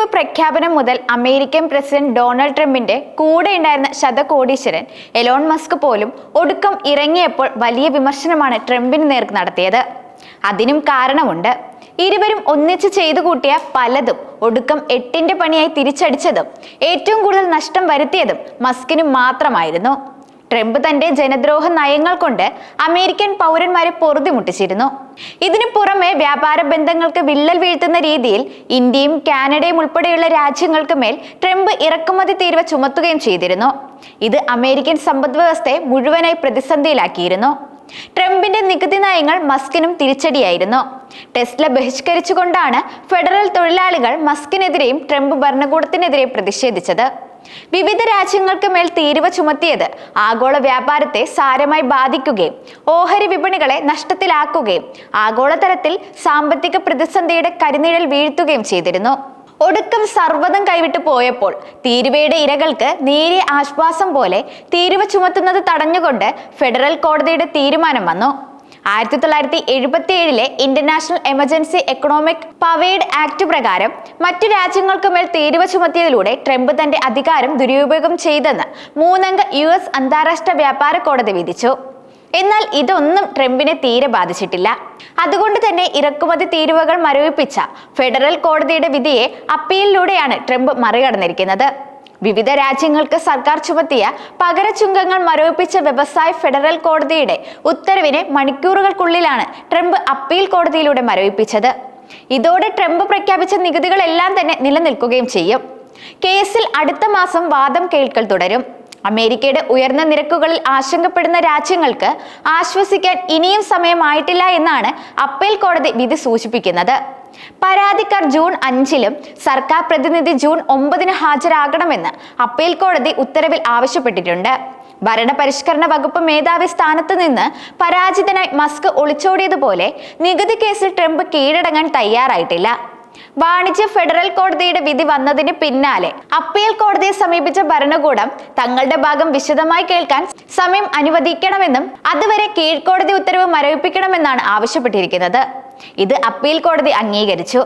തെരഞ്ഞെടുപ്പ് പ്രഖ്യാപനം മുതൽ അമേരിക്കൻ പ്രസിഡന്റ് ഡൊണാൾഡ് ട്രംപിന്റെ കൂടെ ഉണ്ടായിരുന്ന ശതകോടീശ്വരൻ എലോൺ മസ്ക് പോലും ഒടുക്കം ഇറങ്ങിയപ്പോൾ വലിയ വിമർശനമാണ് ട്രംപിന് നേർക്ക് നടത്തിയത്. അതിനും കാരണമുണ്ട്. ഇരുവരും ഒന്നിച്ച് ചെയ്തു കൂട്ടിയ പലതും ഒടുക്കം എട്ടിന്റെ പണിയായി തിരിച്ചടിച്ചതും ഏറ്റവും കൂടുതൽ നഷ്ടം വരുത്തിയതും മസ്കിന് മാത്രമായിരുന്നു. ട്രംപ് തന്റെ ജനദ്രോഹ നയങ്ങൾ കൊണ്ട് അമേരിക്കൻ പൗരന്മാരെ പൊറുതിമുട്ടിച്ചിരുന്നു. ഇതിനു പുറമെ വ്യാപാര ബന്ധങ്ങൾക്ക് വിള്ളൽ വീഴ്ത്തുന്ന രീതിയിൽ ഇന്ത്യയും കാനഡയും ഉൾപ്പെടെയുള്ള രാജ്യങ്ങൾക്ക് മേൽ ട്രംപ് ഇറക്കുമതി തീരുവ ചുമത്തുകയും ചെയ്തിരുന്നു. ഇത് അമേരിക്കൻ സമ്പദ് വ്യവസ്ഥയെ മുഴുവനായി പ്രതിസന്ധിയിലാക്കിയിരുന്നു. ട്രംപിന്റെ നികുതി നയങ്ങൾ മസ്കിനും തിരിച്ചടിയായിരുന്നു. ടെസ്ല ബഹിഷ്കരിച്ചുകൊണ്ടാണ് ഫെഡറൽ തൊഴിലാളികൾ മസ്കിനെതിരെയും ട്രംപ് ഭരണകൂടത്തിനെതിരെയും പ്രതിഷേധിച്ചത്. വിവിധ രാജ്യങ്ങൾക്ക് മേൽ തീരുവ ചുമത്തിയത് ആഗോള വ്യാപാരത്തെ സാരമായി ബാധിക്കുകയും ഓഹരി വിപണികളെ നഷ്ടത്തിലാക്കുകയും ആഗോളതലത്തിൽ സാമ്പത്തിക പ്രതിസന്ധിയുടെ കരിനിഴൽ വീഴ്ത്തുകയും ചെയ്തിരുന്നു. ഒടുക്കം സർവതം കൈവിട്ടു പോയപ്പോൾ തീരുവയുടെ ഇരകൾക്ക് നേരിയ ആശ്വാസം പോലെ തീരുവ ചുമത്തുന്നത് തടഞ്ഞുകൊണ്ട് ഫെഡറൽ കോടതിയുടെ തീരുമാനം വന്നു. ആയിരത്തി തൊള്ളായിരത്തി എഴുപത്തി ഏഴിലെ international emergency economic powered act പ്രകാരം മറ്റു രാജ്യങ്ങൾക്ക് മേൽ തീരുവ ചുമത്തിയതിലൂടെ ട്രംപ് തന്റെ അധികാരം ദുരുപയോഗം ചെയ്തെന്ന് മൂന്നംഗ യു എസ് അന്താരാഷ്ട്ര വ്യാപാര കോടതി വിധിച്ചു. എന്നാൽ ഇതൊന്നും ട്രംപിനെ തീരെ ബാധിച്ചിട്ടില്ല. അതുകൊണ്ട് തന്നെ ഇറക്കുമതി തീരുവകൾ മരവിപ്പിച്ച ഫെഡറൽ കോടതിയുടെ വിധിയെ അപ്പീലിലൂടെയാണ് ട്രംപ് മറികടന്നിരിക്കുന്നത്. വിവിധ രാജ്യങ്ങൾക്ക് സർക്കാർ ചുമത്തിയ പകരച്ചുങ്കങ്ങൾ മരവിപ്പിച്ച വ്യവസായ ഫെഡറൽ കോടതിയുടെ ഉത്തരവിനെ മണിക്കൂറുകൾക്കുള്ളിലാണ് ട്രംപ് അപ്പീൽ കോടതിയിലൂടെ മരവിപ്പിച്ചത്. ഇതോടെ ട്രംപ് പ്രഖ്യാപിച്ച നികുതികളെല്ലാം തന്നെ നിലനിൽക്കുകയും ചെയ്യും. കേസിൽ അടുത്ത മാസം വാദം കേൾക്കൽ തുടരും. അമേരിക്കയുടെ ഉയർന്ന നിരക്കുകളിൽ ആശങ്കപ്പെടുന്ന രാജ്യങ്ങൾക്ക് ആശ്വസിക്കാൻ ഇനിയും സമയമായിട്ടില്ല എന്നാണ് അപ്പീൽ കോടതി വിധി സൂചിപ്പിക്കുന്നത്. പരാതിക്കാർ ജൂൺ അഞ്ചിലും സർക്കാർ പ്രതിനിധി ജൂൺ ഒമ്പതിന് ഹാജരാകണമെന്ന് അപ്പീൽ കോടതി ഉത്തരവിൽ ആവശ്യപ്പെട്ടിട്ടുണ്ട്. ഭരണപരിഷ്കരണ വകുപ്പ് മേധാവി സ്ഥാനത്ത് നിന്ന് പരാജിതനായി മസ്ക് ഒളിച്ചോടിയതുപോലെ നികുതി കേസിൽ ട്രംപ് കീഴടങ്ങാൻ തയ്യാറായിട്ടില്ല. വാണിജ്യ ഫെഡറൽ കോടതിയുടെ വിധി വന്നതിന് പിന്നാലെ അപ്പീൽ കോടതിയെ സമീപിച്ച ഭരണകൂടം തങ്ങളുടെ ഭാഗം വിശദമായി കേൾക്കാൻ സമയം അനുവദിക്കണമെന്നും അതുവരെ കീഴ്ക്കോടതി ഉത്തരവ് മരവിപ്പിക്കണമെന്നാണ് ആവശ്യപ്പെട്ടിരിക്കുന്നത്. ഇത് അപ്പീൽ കോടതി അംഗീകരിച്ചു.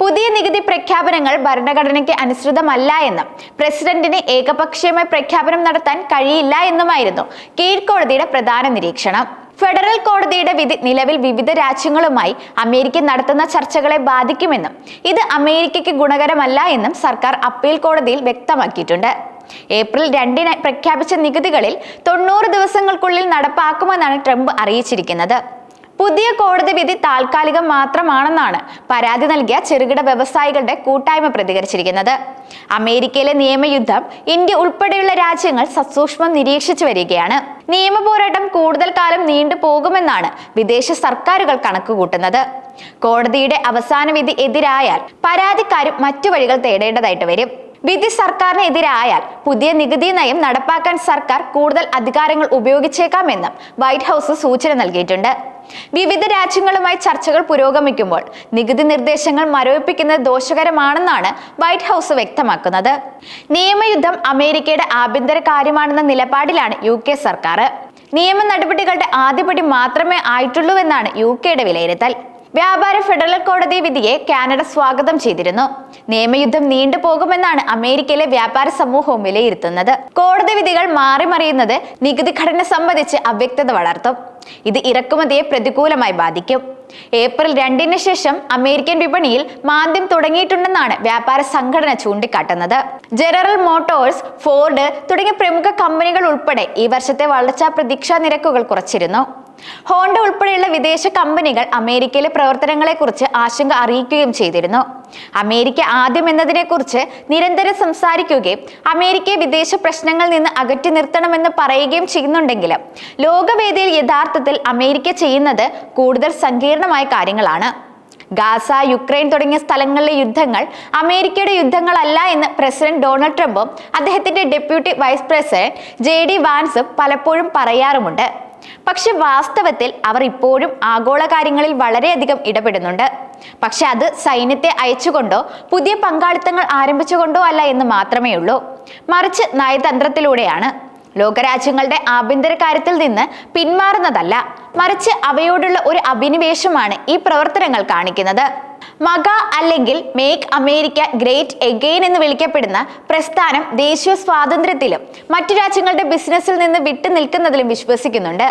പുതിയ നികുതി പ്രഖ്യാപനങ്ങൾ ഭരണഘടനയ്ക്ക് അനുസൃതമല്ല എന്നും പ്രസിഡന്റിന് ഏകപക്ഷീയമായി പ്രഖ്യാപനം നടത്താൻ കഴിയില്ല എന്നുമായിരുന്നു കീഴ്ക്കോടതിയുടെ പ്രധാന നിരീക്ഷണം. ഫെഡറൽ കോടതിയുടെ വിധി നിലവിൽ വിവിധ രാജ്യങ്ങളുമായി അമേരിക്ക നടത്തുന്ന ചർച്ചകളെ ബാധിക്കുമെന്നും ഇത് അമേരിക്കയ്ക്ക് ഗുണകരമല്ല എന്നും സർക്കാർ അപ്പീൽ കോടതിയിൽ വ്യക്തമാക്കിയിട്ടുണ്ട്. ഏപ്രിൽ രണ്ടിന് പ്രഖ്യാപിച്ച നികുതികളിൽ തൊണ്ണൂറ് ദിവസങ്ങൾക്കുള്ളിൽ നടപ്പാക്കുമെന്നാണ് ട്രംപ് അറിയിച്ചിരിക്കുന്നത്. പുതിയ കോടതി വിധി താൽക്കാലികം മാത്രമാണെന്നാണ് പരാതി നൽകിയ ചെറുകിട വ്യവസായികളുടെ കൂട്ടായ്മ പ്രതികരിച്ചിരിക്കുന്നത്. അമേരിക്കയിലെ നിയമയുദ്ധം ഇന്ത്യ ഉൾപ്പെടെയുള്ള രാജ്യങ്ങൾ സസൂക്ഷ്മം നിരീക്ഷിച്ചു വരികയാണ്. നിയമ പോരാട്ടം കൂടുതൽ കാലം നീണ്ടു പോകുമെന്നാണ് വിദേശ സർക്കാരുകൾ കണക്കുകൂട്ടുന്നത്. കോടതിയുടെ അവസാന വിധി എതിരായാൽ പരാതിക്കാരും മറ്റു വഴികൾ തേടേണ്ടതായിട്ട് വരും. വിധി സർക്കാരിനെതിരായാൽ പുതിയ നികുതി നയം നടപ്പാക്കാൻ സർക്കാർ കൂടുതൽ അധികാരങ്ങൾ ഉപയോഗിച്ചേക്കാമെന്നും വൈറ്റ് ഹൗസ് സൂചന നൽകിയിട്ടുണ്ട്. വിവിധ രാജ്യങ്ങളുമായി ചർച്ചകൾ പുരോഗമിക്കുമ്പോൾ നികുതി നിർദ്ദേശങ്ങൾ മരവിപ്പിക്കുന്നത് ദോഷകരമാണെന്നാണ് വൈറ്റ് ഹൗസ് വ്യക്തമാക്കുന്നത്. നിയമയുദ്ധം അമേരിക്കയുടെ ആഭ്യന്തര കാര്യമാണെന്ന നിലപാടിലാണ് യു കെ സർക്കാർ. നിയമ നടപടികളുടെ ആദ്യപടി മാത്രമേ ആയിട്ടുള്ളൂവെന്നാണ് യു കെയുടെ വിലയിരുത്തൽ. വ്യാപാര ഫെഡറൽ കോടതി വിധിയെ കാനഡ സ്വാഗതം ചെയ്തിരുന്നു. നിയമയുദ്ധം നീണ്ടുപോകുമെന്നാണ് അമേരിക്കയിലെ വ്യാപാര സമൂഹവും വിലയിരുത്തുന്നത്. കോടതി വിധികൾ മാറിമറിയുന്നത് നികുതി ഘടന സംബന്ധിച്ച് അവ്യക്തത വളർത്തും. ഇത് ഇറക്കുമതിയെ പ്രതികൂലമായി ബാധിക്കും. ഏപ്രിൽ രണ്ടിന് ശേഷം അമേരിക്കൻ വിപണിയിൽ മാന്ദ്യം തുടങ്ങിയിട്ടുണ്ടെന്നാണ് വ്യാപാര സംഘടന ചൂണ്ടിക്കാട്ടുന്നത്. ജനറൽ മോട്ടോഴ്സ് ഫോർഡ് തുടങ്ങിയ പ്രമുഖ കമ്പനികൾ ഉൾപ്പെടെ ഈ വർഷത്തെ വളർച്ചാ പ്രതീക്ഷാ നിരക്കുകൾ കുറച്ചിരുന്നു. ഹോണ്ട ഉൾപ്പെടെയുള്ള വിദേശ കമ്പനികൾ അമേരിക്കയിലെ പ്രവർത്തനങ്ങളെക്കുറിച്ച് ആശങ്ക അറിയിക്കുകയും ചെയ്തിരുന്നു. അമേരിക്ക ആദ്യം എന്നതിനെക്കുറിച്ച് നിരന്തരം സംസാരിക്കുകയും അമേരിക്കയെ വിദേശ പ്രശ്നങ്ങളിൽ നിന്ന് അകറ്റി നിർത്തണമെന്ന് പറയുകയും ചെയ്യുന്നുണ്ടെങ്കിലും ലോകവേദിയിൽ യഥാർത്ഥത്തിൽ അമേരിക്ക ചെയ്യുന്നത് കൂടുതൽ സങ്കീർണമായ കാര്യങ്ങളാണ്. ഗാസ യുക്രൈൻ തുടങ്ങിയ സ്ഥലങ്ങളിലെ യുദ്ധങ്ങൾ അമേരിക്കയുടെ യുദ്ധങ്ങളല്ല എന്ന് പ്രസിഡന്റ് ഡൊണാൾഡ് ട്രംപും അദ്ദേഹത്തിന്റെ deputy vice president J D വാൻസും പലപ്പോഴും പറയാറുമുണ്ട്. പക്ഷെ വാസ്തവത്തിൽ അവർ ഇപ്പോഴും ആഗോള കാര്യങ്ങളിൽ വളരെയധികം ഇടപെടുന്നുണ്ട്. പക്ഷെ അത് സൈന്യത്തെ അയച്ചുകൊണ്ടോ പുതിയ പങ്കാളിത്തങ്ങൾ ആരംഭിച്ചുകൊണ്ടോ അല്ല എന്ന് മാത്രമേ ഉള്ളൂ. മറിച്ച് നയതന്ത്രത്തിലൂടെയാണ്. ലോകരാജ്യങ്ങളുടെ ആഭ്യന്തര കാര്യത്തിൽ നിന്ന് പിന്മാറുന്നതല്ല മറിച്ച് അവയോടുള്ള ഒരു അഭിനിവേശമാണ് ഈ പ്രവർത്തനങ്ങൾ കാണിക്കുന്നത്. മഗ അല്ലെങ്കിൽ മേക്ക് അമേരിക്ക ഗ്രേറ്റ് എഗെയിൻ എന്ന് വിളിക്കപ്പെടുന്ന പ്രസ്ഥാനം ദേശീയ സ്വാതന്ത്ര്യത്തിലും മറ്റു രാജ്യങ്ങളുടെ ബിസിനസ്സിൽ നിന്ന് വിട്ടു നിൽക്കുന്നതിലും വിശ്വസിക്കുന്നുണ്ട്.